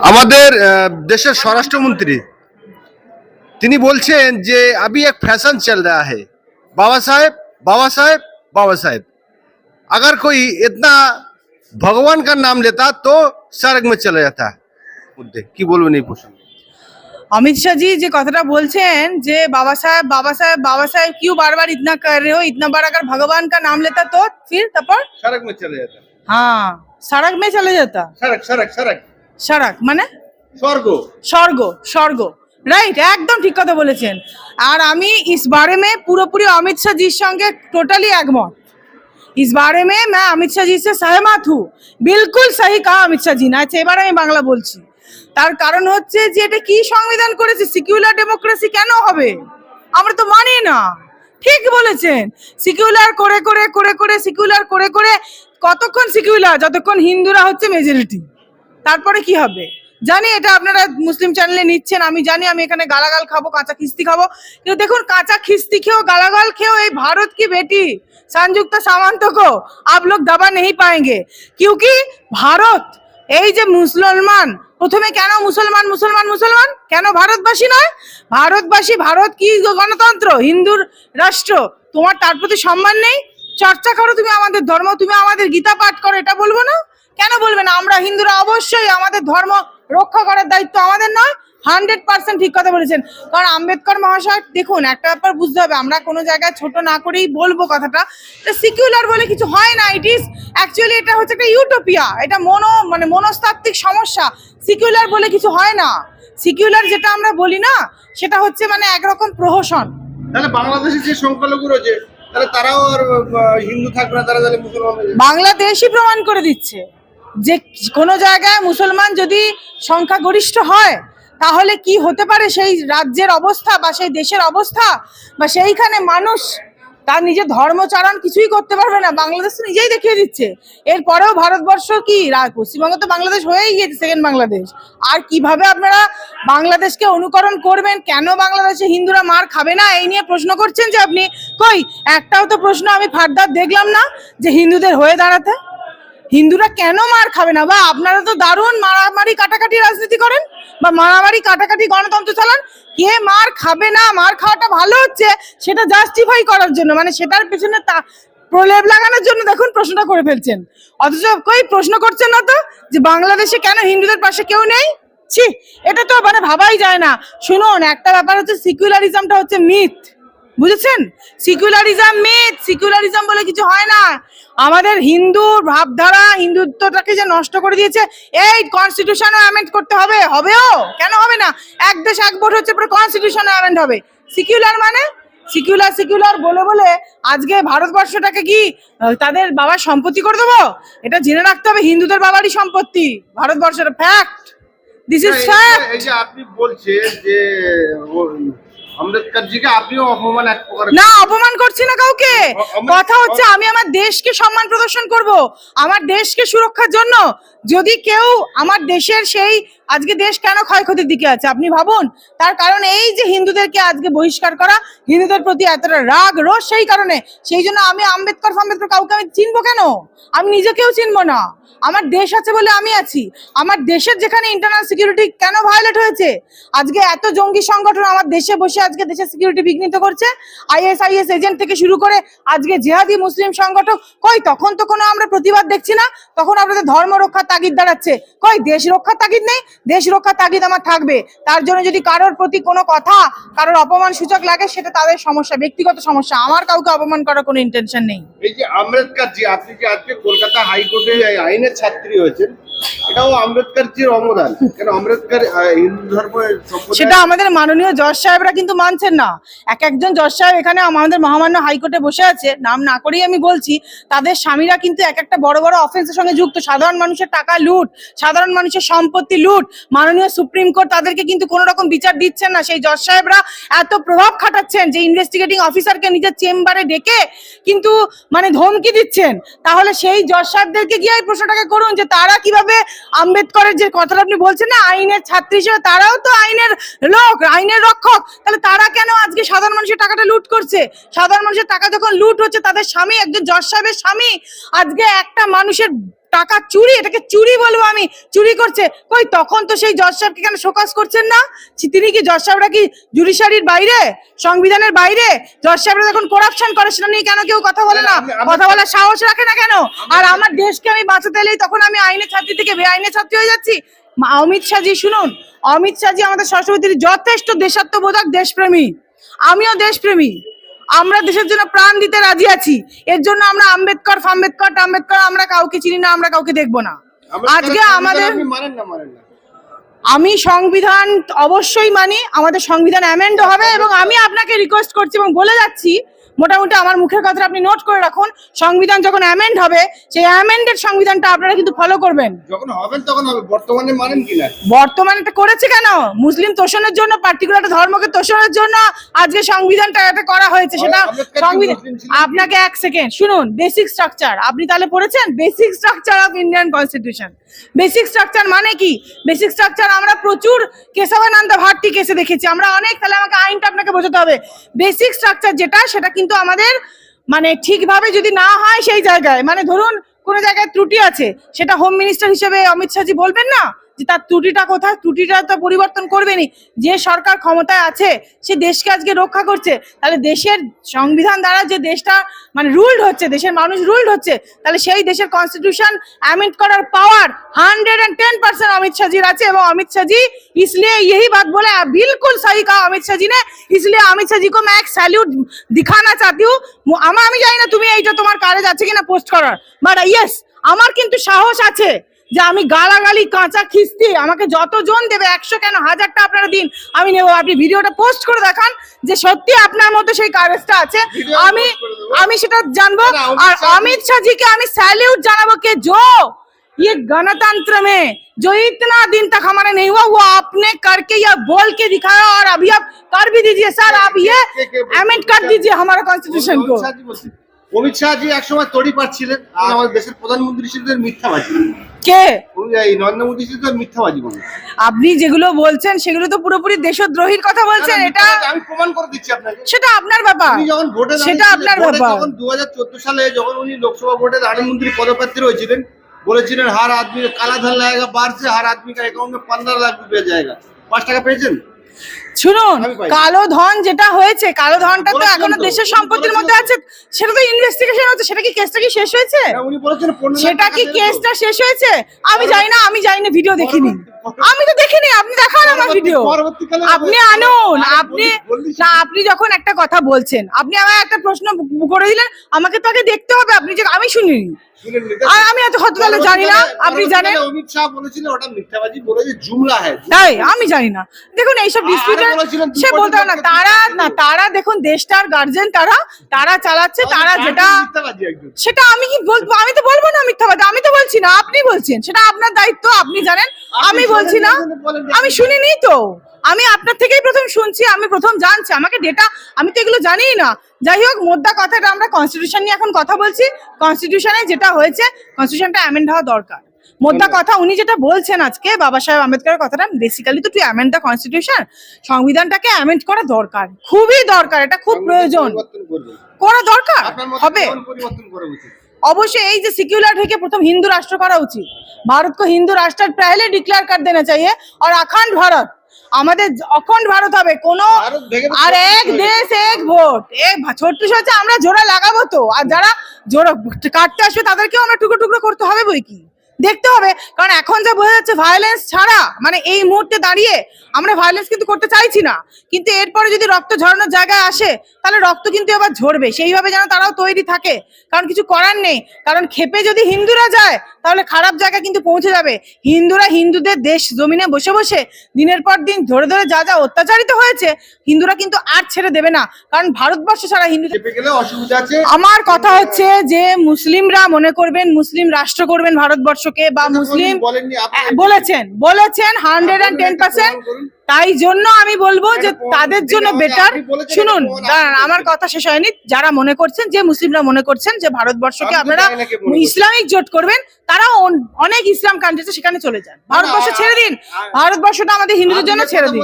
আমাদের আহ, দেশের স্বরাষ্ট্রমন্ত্রী তিনি বলছেন যে अभी एक फैशन चल रहा है बाबा साहेब बाबा साहेब बाबा साहेब अगर कोई इतना भगवान का नाम लेता तो सड़क में चला जाता मुद्दे কি বলবেন এই প্রসঙ্গে अमित शाह जी যে কথাটা বলছেন যে बाबा साहब बाबा साहब बाबा साहब क्यों बार बार इतना कर रहे हो इतना बार अगर भगवान का नाम लेता तो फिर তারপর सड़क में चले जाता हाँ सड़क में चले जाता सड़क सड़क सड़क সড়ক মানে स्वर्ग স্বর্গ স্বর্গ রাইট একদম ঠিক কথা বলেছেন আর আমি इस बारे में পুরোপুরি অমিত শাহ জির সঙ্গে টোটালি একমত इस बारे में मैं अमित शाह जी से सहमत हूँ बिल्कुल सही कहा अमित शाह जी না আচ্ছা এবার আমি বাংলা বলছি তার কারণ হচ্ছে যে এটা কি সংবিধান করেছে সিকিউলার ডেমোক্রেসি কেন হবে আমরা তো মানি না ঠিক বলেছেন সিকিউলার করে করে করে করে সিকিউলার করে করে কতক্ষণ সিকিউলার যতক্ষণ হিন্দুরা হচ্ছে মেজরিটি তারপরে কি হবে? জানি এটা আপনারা মুসলিম চ্যানেলে নিচ্ছেন, আমি জানি আমি এখানে গালাগাল খাব, কাঁচা খিস্তি খাব। কিন্তু দেখুন, কাঁচা খিস্তি খেয়েও গালাগাল খেয়েও এই ভারত কি বেটি? সংযুক্ত সামন্ত কো, আপ লোক দাবা নেই পায়েঙ্গে। কিউকি ভারত, এই যে মুসলমান, প্রথমে কেন মুসলমান মুসলমান মুসলমান? কেন ভারতবাসী নয়? ভারতবাসী, ভারত কি গণতন্ত্র? হিন্দুর রাষ্ট্র। তোমার তার প্রতি সম্মান নেই? চর্চা করো তুমি আমাদের ধর্ম, তুমি আমাদের গীতা পাঠ করো, এটা বলব না? কেন বলবে না? আমরা হিন্দুরা অবশ্যই আমাদের ধর্ম রক্ষা করার দায়িত্ব আমাদের নয় হান্ড্রেড পার্সেন্ট ঠিক কথা বলেছেন। কারণ আম্বেদকর মহাশয় দেখুন একটা ব্যাপার বুঝতে হবে আমরা কোনো জায়গায় ছোট না করেই বলব কথাটা। সিকিউলার বলে কিছু হয় না ইট ইজ অ্যাকচুয়ালি এটা হচ্ছে একটা ইউটোপিয়া এটা মনো মানে মনস্তাত্ত্বিক সমস্যা। সিকিউলার বলে কিছু হয় না। সিকিউলার যেটা আমরা বলি না সেটা হচ্ছে মানে একরকম প্রহসন। তাহলে বাংলাদেশে যে সংখ্যালঘু রয়েছে তাহলে তারাও আর হিন্দু থাকবে না তারা তাহলে মুসলমান বাংলাদেশই প্রমাণ করে দিচ্ছে। যে কোনো জায়গায় মুসলমান যদি সংখ্যাগরিষ্ঠ হয়, তাহলে কি হতে পারে? সেই রাজ্যের অবস্থা বা সেই দেশের অবস্থা বা সেইখানে মানুষ তার নিজের ধর্মচারণ কিছুই করতে পারবে না। বাংলাদেশ তো নিজেই দেখিয়ে দিচ্ছে। এরপরেও ভারতবর্ষ কি? পশ্চিমবঙ্গ তো বাংলাদেশ হয়েই গিয়েছে সেকেন্ড বাংলাদেশ। আর কীভাবে আপনারা বাংলাদেশকে অনুকরণ করবেন? কেন বাংলাদেশে হিন্দুরা মার খাবে না? এই নিয়ে প্রশ্ন করছেন যে আপনি। কই? একটাও তো প্রশ্ন আমি ফার্দার দেখলাম না যে হিন্দুদের হয়ে দাঁড়াতে। হিন্দুরা কেন মার খাবে না? বা আপনারা তো দারুণ মারামারি কাটাকাটি রাজনীতি করেন, বা মারামারি কাটাকাটি গণতন্ত্র চালান। কে মার খাবে না? মার খাওয়াটা ভালো হচ্ছে, সেটা জাস্টিফাই করার জন্য। মানে সেটার পেছনে তা, প্রলেপ লাগানোর জন্য দেখুন প্রশ্নটা করে ফেলছেন। অথচ কই প্রশ্ন করছেন না তো? যে বাংলাদেশে কেন হিন্দুদের পাশে কেউ নেই? ছি, এটা তো মানে ভাবাই যায় না। শুনুন, একটা ব্যাপার হচ্ছে সিকুলারিজমটা হচ্ছে মিথ বুঝেছেন? সিকুলারিজম মিথ সিকুলারিজম বলে কিছু হয় না। আমাদের হিন্দু ভাবধারা হিন্দুত্বটাকে যে নষ্ট করে দিয়েছে এই কনস্টিটিউশন অ্যামেন্ড করতে হবে। হবেও? কেন হবে না? এক দেশ এক ভোট হচ্ছে পুরো কনস্টিটিউশন অ্যামেন্ড হবে। সিকিউলার মানে? সিকিউলার সিকিউলার বলে বলে আজকে ভারতবর্ষটাকে কি তাদের বাবার সম্পত্তি করে দেবো? এটা জেনে রাখতে হবে হিন্দুদের বাবারই সম্পত্তি। ভারতবর্ষের ফ্যাক্ট দিস ইজ ফ্যাক্ট এই যে আপনি বলছেন যে ও- আপনিও অপমান এক প্রকার না অপমান করছি না কাউকে। কথা হচ্ছে আমি আমার দেশকে সম্মান প্রদর্শন করব। আমার দেশকে সুরক্ষার জন্য। যদি কেউ আমার দেশের সেই আজকে দেশ কেন ক্ষয়ক্ষতির দিকে আছে আপনি ভাবুন। তার কারণ এই যে হিন্দুদেরকে আজকে বহিষ্কার করা হিন্দুদের প্রতি এতটা রাগ রোষ সেই কারণে। সেই জন্য আমি আম্বেদকর ফাম্বেদকর কাউকে আমি চিনবো কেন? আমি নিজেকেও চিনবো না। আমার দেশ আছে বলে আমি আছি। আমার দেশের যেখানে ইন্টারনাল সিকিউরিটি কেন ভায়োলেট হয়েছে? আজকে এত জঙ্গি সংগঠন আমার দেশে বসে আজকে দেশের সিকিউরিটি বিঘ্নিত করছে। আইএসআইএস এজেন্ট থেকে শুরু করে আজকে জেহাদি মুসলিম সংগঠন কই তখন তো কোনো আমরা প্রতিবাদ দেখছি না, তখন আপনাদের ধর্ম রক্ষার তাগিদ দাঁড়াচ্ছে। কই দেশ রক্ষার তাগিদ নেই? দেশ রক্ষার তাগিদ আমার থাকবে। তার জন্য যদি কারোর প্রতি কোনো কথা, কারোর অপমান সূচক লাগে, সেটা তাদের সমস্যা, ব্যক্তিগত সমস্যা। আমার কাউকে অপমান করার কোনো ইন্টেনশন নেই। এই যে আম্বেদকর জি আপনি যে আজকে কলকাতা হাইকোর্টে আইনের ছাত্রী হয়েছেন? এটাও অবদান। কেন আম্বেদকর হিন্দু ধর্ম সেটা আমাদের মাননীয় জজ সাহেবরা কিন্তু মানছেন না। এক একজন জজ সাহেব এখানে আমাদের মহামান্য হাইকোর্টে বসে আছে, নাম না করেই আমি বলছি, তাদের স্বামীরা কিন্তু এক একটা বড় বড় অফেন্সের সঙ্গে যুক্ত। সাধারণ মানুষের টাকা লুট, সাধারণ মানুষের সম্পত্তি লুট। মাননীয় সুপ্রিম কোর্ট তাদেরকে কিন্তু কোনো রকম বিচার দিচ্ছেন না। সেই জজ সাহেবরা এত প্রভাব খাটাচ্ছেন যে ইনভেস্টিগেটিং অফিসারকে নিজের চেম্বারে ডেকে কিন্তু মানে ধমকি দিচ্ছেন। তাহলে সেই জজ সাহেবদেরকে গিয়ে এই প্রশ্নটাকে করুন যে তারা কীভাবে আম্বেদকরের যে কথাটা আপনি বলছেন না, আইনের ছাত্রী হিসেবে তারাও তো আইনের লোক, আইনের রক্ষক। তাহলে তারা কেন আজকে সাধারণ মানুষের টাকাটা লুট করছে? সাধারণ মানুষের টাকা যখন লুট হচ্ছে, তাদের স্বামী, একজন জজ সাহেবের স্বামী। আজকে একটা মানুষের টাকা চুরি এটাকে চুরি বলব আমি চুরি করছে। কই তখন তো সেই জজ সাহেবকে কেন শোকাস করছেন না? তিনি কি জজ সাহেবরা কি জুডিশিয়ারির বাইরে? সংবিধানের বাইরে? জজ সাহেবরা যখন করাপশন করে সেটা নিয়ে কেন কেউ কথা বলে না? আমি- কথা বলার সাহস রাখে না কেন? আর আমার দেশকে আমি বাঁচাতে এলেই তখন আমি আইনের ছাত্রী থেকে বেআইনের ছাত্রী হয়ে যাচ্ছি। অমিত শাহজি শুনুন। অমিত শাহজি আমাদের সরস্বতীর যথেষ্ট দেশাত্মবোধক দেশপ্রেমী। আমিও দেশপ্রেমী। আমরা দেশের জন্য প্রাণ দিতে রাজি আছি। এর জন্য আমরা আম্বেদকর ফাম্বেদকর টাম্বেদকর আমরা কাউকে চিনি না আমরা কাউকে দেখব না। আজকে আমাদের আমি সংবিধান অবশ্যই মানি আমাদের সংবিধান অ্যামেন্ড হবে এবং আমি আপনাকে রিকোয়েস্ট করছি এবং বলে যাচ্ছি মোটামুটি আমার মুখের কথাটা আপনি নোট করে রাখুন। সংবিধান যখন অ্যামেন্ড হবে সেই অ্যামেন্ডেড সংবিধানটা আপনারা কিন্তু ফলো করবেন। যখন হবেন তখন হবে। বর্তমানে মানেন কি না? বর্তমানে এটা করেছে কেন? মুসলিম তোষণের জন্য পার্টিকুলার একটা ধর্মকে তোষণের জন্য আজকে সংবিধানটা এটা করা হয়েছে। সেটা সংবিধান আপনাকে এক সেকেন্ড শুনুন বেসিক স্ট্রাকচার আপনি তাহলে পড়েছেন? Basic structure of Indian constitution basic structure মানে কি? বেসিক স্ট্রাকচার আমরা প্রচুর কেশবানন্দ ভারতী কেসে দেখেছি। আমরা অনেক তাহলে আমাকে আইনটা আপনাকে বোঝাতে হবে। বেসিক স্ট্রাকচার যেটা সেটা কিন্তু আমাদের মানে ঠিকভাবে যদি না হয় সেই জায়গায়। মানে ধরুন কোনো জায়গায় ত্রুটি আছে, সেটা হোম মিনিস্টার হিসেবে অমিত শাহজি বলবেন না? যে তার ত্রুটিটা কোথায়, ত্রুটিটা তো পরিবর্তন করবেনি যে সরকার ক্ষমতায় আছে, সে দেশকে আজকে রক্ষা করছে। তাহলে দেশের সংবিধান দ্বারা যে দেশটা মানে রুলড হচ্ছে, দেশের মানুষ রুলড হচ্ছে, তাহলে সেই দেশের কনস্টিটিউশন অ্যামেন্ড করার power hundred and ten percent Amit শাহজির আছে এবং অমিত শাহজি ইসলিয়ে यही বাদ বলে বিলকুল सही কাহ অমিত শাহজি নে। ইসলিয়ে অমিত শাহজি কো जी को मैं एक सैल्यूट আমি জানি না তুমি এইটা তোমার কাজে আছে কিনা পোস্ট করার। বাট ইয়েস আমার কিন্তু সাহস আছে। যে আমি গালাগালি কাঁচা খিস্তি আমাকে যতজন দেবে একশো কেন হাজারটা আপনারা দিন আমি নেবো আপনি ভিডিওটা পোস্ট করে দেখান যে সত্যি আপনার মতো সেই কারেজটা আছে ভিডিও আমি post করে দেবো। আমি সেটা জানবো না, অমিত আর শাহ- अमित शाह जी के हमें सैल्यूट जाना के जो ये गणतंत्र में जो इतना दिन तक हमारा नहीं हुआ वो आपने करके या बोल के दिखाया और अभी आप कर भी दीजिए सर आप ये के- के- अमेंड कर दीजिए हमारा कॉन्स्टिट्यूशन को অমিত শাহজি একসময় তড়ি পাচ্ছিলেন আর আমাদের দেশের প্রধানমন্ত্রী মিথ্যা মিথ্যাবাজি কে? আপনি যেগুলো বলছেন সেগুলো তো পুরোপুরি দেশদ্রোহীর কথা বলছেন এটা আমি প্রমাণ করে দিচ্ছি আপনাকে। সেটা আপনার ব্যাপার। যখন ভোটে সেটা আপনার ব্যাপার। যখন দু সালে যখন উনি লোকসভা ভোটে প্রধানমন্ত্রী পদপ্রার্থী রয়েছিলেন বলেছিলেন হার আদমি কালাধন লাগা বাড়ছে হার আদমি পনেরো লাখ রুপিয়া জায়গা। পাঁচ টাকা পেয়েছেন? শুনুন কালো ধন যেটা হয়েছে কালো ধনটা তো এখনও দেশের সম্পত্তির মধ্যে আছে সেটা তো ইনভেস্টিগেশন হচ্ছে সেটা কি কেসটা কি শেষ হয়েছে? হ্যাঁ, উনি বলেছেন 15 লাখ সেটা কি কেসটা শেষ হয়েছে? আমি জানি না আমি জানি না ভিডিও দেখিনি। আমি তো দেখিনি আপনি দেখান আমার ভিডিও আপনি আনুন আপনি না আপনি যখন একটা কথা বলছেন আপনি আমার একটা প্রশ্ন করে দিলেন আমাকে তো আগে দেখতে হবে আপনি যে আমি শুনিনি। আর আমি এত জানি না আপনি জানেন? অমিত শাহ বলেছিলেন ওটা মিথ্যাবাজি বলে যে জুমলা তাই আমি জানি না। দেখুন এইসব সে বলতে হবে না তারা না তারা দেখুন দেশটার গার্জেন তারা তারা চালাচ্ছে তারা যেটা সেটা আমি কি বলব আমি তো বলব না মিথ্যাবাদী আমি তো বলছি না আপনি বলছেন সেটা আপনার দায়িত্ব আপনি জানেন। আমি বলছি না আমি শুনিনি তো। আমি আপনার থেকেই প্রথম শুনছি আমি প্রথম জানছি। আমাকে ডেটা আমি তো এগুলো জানিই না। যাই হোক মোদ্দা কথাটা আমরা কনস্টিটিউশন নিয়ে এখন কথা বলছি। কনস্টিটিউশনে যেটা হয়েছে কনস্টিটিউশনটা অ্যামেন্ড হওয়া দরকার। মোদ্দা কথা উনি যেটা বলছেন আজকে বাবা সাহেব আম্বেদকরের কথাটা বেসিক্যালি তো তুই অ্যামেন্ড দ্য কনস্টিটিউশন সংবিধানটাকে অ্যামেন্ড করা দরকার। খুবই দরকার এটা খুব প্রয়োজন। করা দরকার? হবে। অবশ্যই এই যে সিকিউলার থেকে প্রথম হিন্দু রাষ্ট্র করা উচিত। ভারতকে হিন্দু রাষ্ট্রের পহলে ডিক্লেয়ার কর দেনা চাইয়ে আর আখান্ড ভারত আমাদের অখণ্ড ভারত হবে কোনো আর এক দেশ এক ভোট। এক ছোট্ট হচ্ছে আমরা জোড়া লাগাবো তো। আর যারা জোড়া কাটতে আসবে তাদেরকেও আমরা টুকরো টুকরো করতে হবে বই কি? দেখতে হবে। কারণ এখন যা বোঝা যাচ্ছে ভায়োলেন্স ছাড়া মানে এই মুহূর্তে দাঁড়িয়ে আমরা ভায়োলেন্স কিন্তু করতে চাইছি না। কিন্তু এরপরে যদি রক্ত ঝরানোর জায়গায় আসে তাহলে রক্ত কিন্তু এবার ঝরবে। সেইভাবে যেন তারাও তৈরি থাকে। কারণ কিছু করার নেই। কারণ খেপে যদি হিন্দুরা যায় তাহলে খারাপ জায়গায় কিন্তু পৌঁছে যাবে। হিন্দুরা হিন্দুদের দেশ জমিনে বসে বসে দিনের পর দিন ধরে ধরে যা যা অত্যাচারিত হয়েছে হিন্দুরা কিন্তু আর ছেড়ে দেবে না। কারণ ভারতবর্ষ ছাড়া হিন্দু আমার কথা হচ্ছে যে মুসলিমরা মনে করবেন মুসলিম রাষ্ট্র করবেন ভারতবর্ষকে বা মুসলিম আপনি আহ, বলেছেন বলেছেন হান্ড্রেড অ্যান্ড টেন পার্সেন্ট তাই জন্য আমি বলব যে তাদের জন্য বেটার শুনুন দাঁড়ান আমার কথা শেষ হয়নি। যারা মনে করছেন যে মুসলিমরা মনে করছেন যে ভারতবর্ষকে আপনারা। ইসলামিক জোট করবেন তারা অন- অনেক ইসলাম কান্ট্রিতে সেখানে চলে যান। ভারতবর্ষ ছেড়ে দিন। ভারতবর্ষটা আমাদের হিন্দুদের জন্য ছেড়ে দিন।